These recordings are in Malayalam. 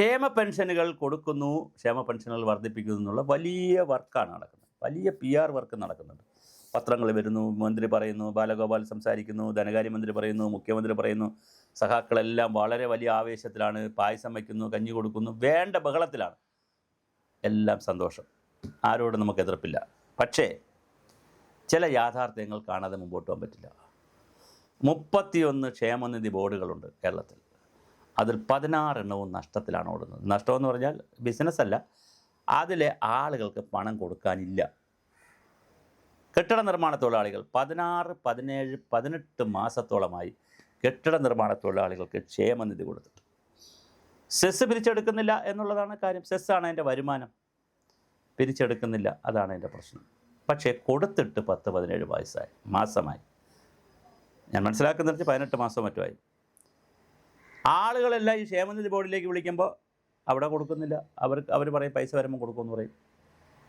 ക്ഷേമ പെൻഷനുകൾ കൊടുക്കുന്നു ക്ഷേമ പെൻഷനുകൾ വർദ്ധിപ്പിക്കുന്നു എന്നുള്ള വലിയ വർക്കാണ് നടക്കുന്നത്. വലിയ പി ആർ വർക്ക് നടക്കുന്നുണ്ട്. പത്രങ്ങൾ വരുന്നു മന്ത്രി പറയുന്നു ബാലഗോപാൽ സംസാരിക്കുന്നു ധനകാര്യമന്ത്രി പറയുന്നു മുഖ്യമന്ത്രി പറയുന്നു. സഖാക്കളെല്ലാം വളരെ വലിയ ആവേശത്തിലാണ് പായസം വയ്ക്കുന്നു കഞ്ഞി കൊടുക്കുന്നു വേണ്ട ബഹളത്തിലാണ്. എല്ലാം സന്തോഷം. ആരോടും നമുക്ക് എതിർപ്പില്ല. പക്ഷേ ചില യാഥാർത്ഥ്യങ്ങൾ കാണാതെ മുമ്പോട്ട് പോകാൻ പറ്റില്ല. മുപ്പത്തിയൊന്ന് ക്ഷേമനിധി ബോർഡുകളുണ്ട് കേരളത്തിൽ. അതിൽ പതിനാറെണ്ണവും നഷ്ടത്തിലാണ് ഓടുന്നത്. നഷ്ടമെന്ന് പറഞ്ഞാൽ ബിസിനസ് അല്ല. അതിലെ ആളുകൾക്ക് പണം കൊടുക്കാനില്ല. കെട്ടിട നിർമ്മാണ തൊഴിലാളികൾ പതിനാറ് പതിനേഴ് പതിനെട്ട് മാസത്തോളമായി കെട്ടിട നിർമ്മാണ തൊഴിലാളികൾക്ക് ക്ഷേമനിധി കൊടുത്തിട്ട് സെസ് പിരിച്ചെടുക്കുന്നില്ല എന്നുള്ളതാണ് കാര്യം. സെസ്സാണ് അതിന്റെ വരുമാനം. പിരിച്ചെടുക്കുന്നില്ല. അതാണ് എന്റെ പ്രശ്നം. പക്ഷേ കൊടുത്തിട്ട് പത്ത് പതിനേഴ് വയസ്സായി മാസമായി. ഞാൻ മനസ്സിലാക്കുന്നിടത്ത് പതിനെട്ട് മാസം മറ്റുമായി ആളുകളെല്ലാം ഈ ക്ഷേമനിധി ബോർഡിലേക്ക് വിളിക്കുമ്പോൾ അവിടെ കൊടുക്കുന്നില്ല. അവർക്ക് അവർ പറയും പൈസ വരുമ്പോൾ കൊടുക്കുമെന്ന് പറയും.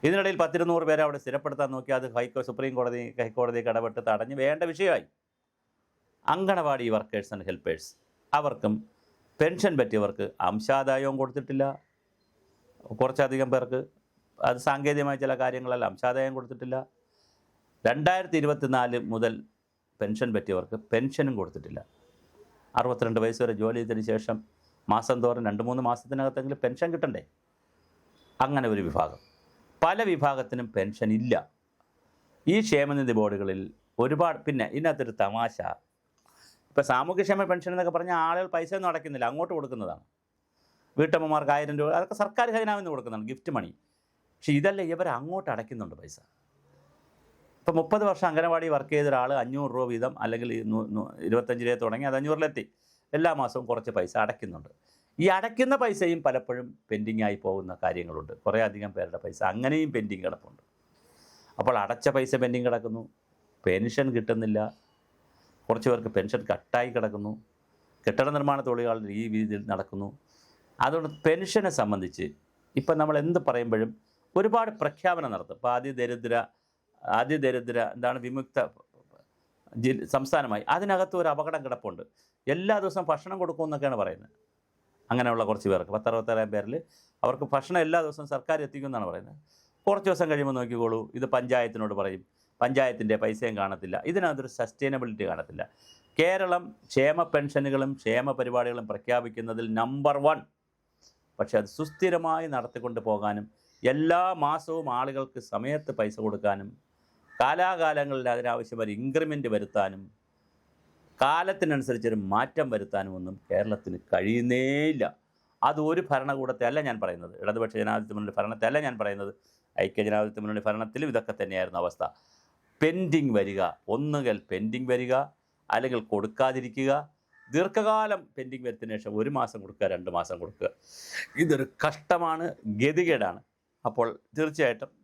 ഇതിനിടയിൽ പത്തിരുന്നൂറ് പേരെ അവിടെ സ്ഥിരപ്പെടുത്താൻ നോക്കി അത് ഹൈക്കോ സുപ്രീം കോടതി ഹൈക്കോടതി ഇടപെട്ട് തടഞ്ഞ് വേണ്ട വിഷയമായി. അങ്കണവാടി വർക്കേഴ്സ് ആൻഡ് ഹെൽപ്പേഴ്സ് അവർക്കും പെൻഷൻ പറ്റിയവർക്ക് അംശാദായവും കൊടുത്തിട്ടില്ല. കുറച്ചധികം പേർക്ക് അത് സാങ്കേതികമായ ചില കാര്യങ്ങളല്ല അംശാദായം കൊടുത്തിട്ടില്ല. രണ്ടായിരത്തി ഇരുപത്തിനാല് മുതൽ പെൻഷൻ പറ്റിയവർക്ക് പെൻഷനും കൊടുത്തിട്ടില്ല. അറുപത്തിരണ്ട് വയസ്സ് വരെ ജോലി ചെയ്തതിന് ശേഷം മാസം തോറും രണ്ട് മൂന്ന് മാസത്തിനകത്തെങ്കിലും പെൻഷൻ കിട്ടണ്ടേ? അങ്ങനെ ഒരു വിഭാഗം. പല വിഭാഗത്തിനും പെൻഷൻ ഇല്ല. ഈ ക്ഷേമനിധി ബോർഡുകളിൽ ഒരുപാട് പിന്നെ ഇതിനകത്തൊരു തമാശ. ഇപ്പോൾ സാമൂഹ്യക്ഷേമ പെൻഷൻ എന്നൊക്കെ പറഞ്ഞാൽ ആളുകൾ പൈസ ഒന്നും അടയ്ക്കുന്നില്ല അങ്ങോട്ട് കൊടുക്കുന്നതാണ്. വീട്ടമ്മമാർക്ക് ആയിരം രൂപ അതൊക്കെ സർക്കാർ ഖജനാവിൽ നിന്ന് കൊടുക്കുന്നതാണ് ഗിഫ്റ്റ് മണി. പക്ഷേ ഇതല്ല ഇവർ അങ്ങോട്ട് അടയ്ക്കുന്നുണ്ട് പൈസ. ഇപ്പോൾ മുപ്പത് വർഷം അംഗനവാടി വർക്ക് ചെയ്ത ഒരാൾ അഞ്ഞൂറ് രൂപ വീതം അല്ലെങ്കിൽ ഇരുപത്തഞ്ച് രൂപ തുടങ്ങി അത് അഞ്ഞൂറിലെത്തി. എല്ലാ മാസവും കുറച്ച് പൈസ അടയ്ക്കുന്നുണ്ട്. ഈ അടയ്ക്കുന്ന പൈസയും പലപ്പോഴും പെൻഡിങ് ആയി പോകുന്ന കാര്യങ്ങളുണ്ട്. കുറേ അധികം പേരുടെ പൈസ അങ്ങനെയും പെൻഡിങ് കിടപ്പുണ്ട്. അപ്പോൾ അടച്ച പൈസ പെൻഡിങ് കിടക്കുന്നു. പെൻഷൻ കിട്ടുന്നില്ല. കുറച്ച് പേർക്ക് പെൻഷൻ കട്ടായി കിടക്കുന്നു. കെട്ടിട നിർമ്മാണ തൊഴിലാളികൾ ഈ രീതിയിൽ നടക്കുന്നു. അതുകൊണ്ട് പെൻഷനെ സംബന്ധിച്ച് ഇപ്പം നമ്മൾ എന്ത് പറയുമ്പോഴും ഒരുപാട് പ്രഖ്യാപനം നടത്തും. ഇപ്പോൾ അതിദരിദ്ര ദരിദ്ര എന്താണ് വിമുക്ത സംസ്ഥാനമായി. അതിനകത്ത് ഒരു അപകടം കിടപ്പുണ്ട്. എല്ലാ ദിവസവും ഭക്ഷണം കൊടുക്കുമെന്നൊക്കെയാണ് പറയുന്നത്. അങ്ങനെയുള്ള കുറച്ച് പേർക്ക്. പത്തറുപത്തേഴായിരം പേരിൽ അവർക്ക് ഭക്ഷണം എല്ലാ ദിവസവും സർക്കാർ എത്തിക്കും എന്നാണ് പറയുന്നത്. കുറച്ച് ദിവസം കഴിയുമ്പോൾ നോക്കിക്കോളൂ. ഇത് പഞ്ചായത്തിനോട് പറയും. പഞ്ചായത്തിന്റെ പൈസയും കാണത്തില്ല. ഇതിനകത്തൊരു സസ്റ്റൈനബിലിറ്റി കാണത്തില്ല. കേരളം ക്ഷേമ പെൻഷനുകളും ക്ഷേമ പരിപാടികളും പ്രഖ്യാപിക്കുന്നതിൽ നമ്പർ വൺ. പക്ഷെ അത് സുസ്ഥിരമായി നടത്തിക്കൊണ്ട് പോകാനും എല്ലാ മാസവും ആളുകൾക്ക് സമയത്ത് പൈസ കൊടുക്കാനും കാലാകാലങ്ങളിൽ അതിനാവശ്യമായ ഇൻക്രിമെന്റ് വരുത്താനും കാലത്തിനനുസരിച്ചൊരു മാറ്റം വരുത്താനും ഒന്നും കേരളത്തിന് കഴിയുന്നേയില്ല. അത് ഒരു ഭരണകൂടത്തെ അല്ല ഞാൻ പറയുന്നത്. ഇടതുപക്ഷ ജനാധിപത്യ മുന്നണി ഭരണത്തെ അല്ല ഞാൻ പറയുന്നത്. ഐക്യ ജനാധിപത്യ മുന്നണി ഭരണത്തിലും ഇതൊക്കെ തന്നെയായിരുന്നു അവസ്ഥ. പെൻഡിങ് വരിക ഒന്നുകിൽ പെൻഡിങ് വരിക അല്ലെങ്കിൽ കൊടുക്കാതിരിക്കുക. ദീർഘകാലം പെൻഡിങ് വരുത്തിന് ശേഷം ഒരു മാസം കൊടുക്കുക രണ്ട് മാസം കൊടുക്കുക. ഇതൊരു കഷ്ടമാണ് ഗതികേടാണ്. അപ്പോൾ തീർച്ചയായിട്ടും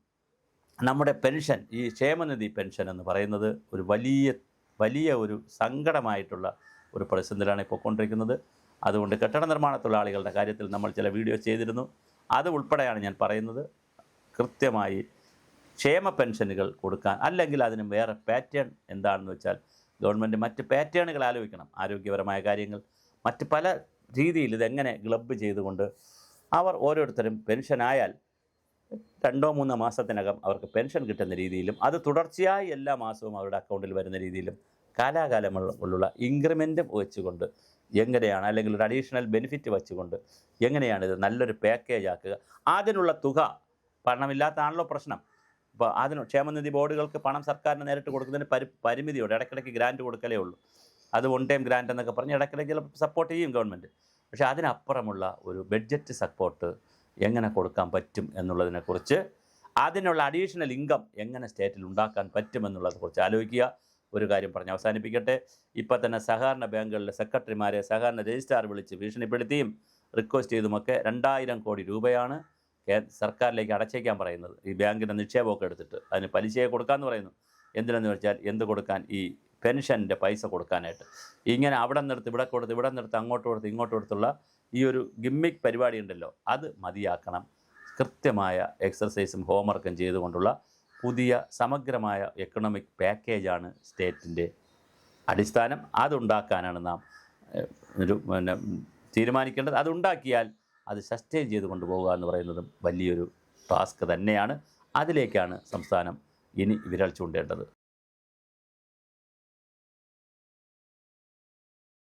നമ്മുടെ പെൻഷൻ ഈ ക്ഷേമനിധി പെൻഷൻ എന്ന് പറയുന്നത് ഒരു വലിയ വലിയ ഒരു സങ്കടമായിട്ടുള്ള ഒരു പ്രതിസന്ധിയിലാണ് ഇപ്പോൾ കൊണ്ടിരിക്കുന്നത്. അതുകൊണ്ട് കെട്ടിട നിർമ്മാണ തൊഴിലാളികളുടെ കാര്യത്തിൽ നമ്മൾ ചില വീഡിയോ ചെയ്തിരുന്നു. അത് ഉൾപ്പെടെയാണ് ഞാൻ പറയുന്നത്. കൃത്യമായി ക്ഷേമ പെൻഷനുകൾ കൊടുക്കാൻ അല്ലെങ്കിൽ അതിന് വേറെ പാറ്റേൺ എന്താണെന്ന് വെച്ചാൽ ഗവൺമെന്റ് മറ്റ് പാറ്റേണുകൾ ആലോചിക്കണം. ആരോഗ്യപരമായ കാര്യങ്ങൾ. മറ്റ് പല രീതിയിൽ ഇതെങ്ങനെ ഗ്ലബ് ചെയ്തുകൊണ്ട് അവർ ഓരോരുത്തരും പെൻഷനായാൽ രണ്ടോ മൂന്നോ മാസത്തിനകം അവർക്ക് പെൻഷൻ കിട്ടുന്ന രീതിയിലും അത് തുടർച്ചയായി എല്ലാ മാസവും അവരുടെ അക്കൗണ്ടിൽ വരുന്ന രീതിയിലും കാലാകാലമുള്ള ഇൻക്രിമെന്റും വെച്ചുകൊണ്ട് എങ്ങനെയാണ് അല്ലെങ്കിൽ ഒരു അഡീഷണൽ ബെനിഫിറ്റ് വെച്ചുകൊണ്ട് എങ്ങനെയാണ് ഇത് നല്ലൊരു പാക്കേജ് ആക്കുക. അതിനുള്ള തുക പണമില്ലാത്തതാണല്ലോ പ്രശ്നം. അപ്പോൾ അതിന് ക്ഷേമനിധി ബോർഡുകൾക്ക് പണം സർക്കാരിന് നേരിട്ട് കൊടുക്കുന്നതിന് പരി പരിമിതിയുണ്ട്. ഇടയ്ക്കിടയ്ക്ക് ഗ്രാന്റ് കൊടുക്കലേ ഉള്ളൂ. അത് വൺ ടൈം ഗ്രാന്റ് എന്നൊക്കെ പറഞ്ഞ് ഇടയ്ക്കിടയ്ക്ക് സപ്പോർട്ട് ചെയ്യും ഗവൺമെന്റ് പക്ഷേ അതിനപ്പുറമുള്ള ഒരു ബഡ്ജറ്റ് സപ്പോർട്ട് എങ്ങനെ കൊടുക്കാൻ പറ്റും എന്നുള്ളതിനെക്കുറിച്ച് അതിനുള്ള അഡീഷണൽ ഇൻകം എങ്ങനെ സ്റ്റേറ്റിൽ ഉണ്ടാക്കാൻ പറ്റുമെന്നുള്ളതിനെക്കുറിച്ച് ആലോചിക്കുക. ഒരു കാര്യം പറഞ്ഞ് അവസാനിപ്പിക്കട്ടെ. ഇപ്പോൾ തന്നെ സഹകരണ ബാങ്കുകളിലെ സെക്രട്ടറിമാരെ സഹകരണ രജിസ്ട്രാർ വിളിച്ച് ഭീഷണിപ്പെടുത്തിയും റിക്വസ്റ്റ് ചെയ്തുമൊക്കെ രണ്ടായിരം കോടി രൂപയാണ് സർക്കാരിലേക്ക് അടച്ചേക്കാൻ പറയുന്നത്. ഈ ബാങ്കിന്റെ നിക്ഷേപമൊക്കെ എടുത്തിട്ട് അതിന് പലിശയെ കൊടുക്കാമെന്ന് പറയുന്നു. എന്തിനെന്ന് വെച്ചാൽ എന്ത് കൊടുക്കാൻ ഈ പെൻഷന്റെ പൈസ കൊടുക്കാനായിട്ട്. ഇങ്ങനെ അവിടെ നിന്നെടുത്ത് ഇവിടെ കൊടുത്ത് ഇവിടെ നിന്നെടുത്ത് അങ്ങോട്ട് കൊടുത്ത് ഇങ്ങോട്ട് കൊടുത്തുള്ള ഈ ഒരു ഗിമ്മിക് പരിപാടി ഉണ്ടല്ലോ അത് മതിയാക്കണം. കൃത്യമായ എക്സർസൈസും ഹോംവർക്കും ചെയ്തുകൊണ്ടുള്ള പുതിയ സമഗ്രമായ എക്കണോമിക് പാക്കേജാണ് സ്റ്റേറ്റിന്റെ അടിസ്ഥാനം. അതുണ്ടാക്കാനാണ് നാം ഒരു പിന്നെ തീരുമാനിക്കേണ്ടത്. അതുണ്ടാക്കിയാൽ അത് സസ്റ്റെയിൻ ചെയ്ത് കൊണ്ടുപോകുക എന്ന് പറയുന്നതും വലിയൊരു ടാസ്ക് തന്നെയാണ്. അതിലേക്കാണ് സംസ്ഥാനം ഇനി വിരൽ ചൂണ്ടേണ്ടത്.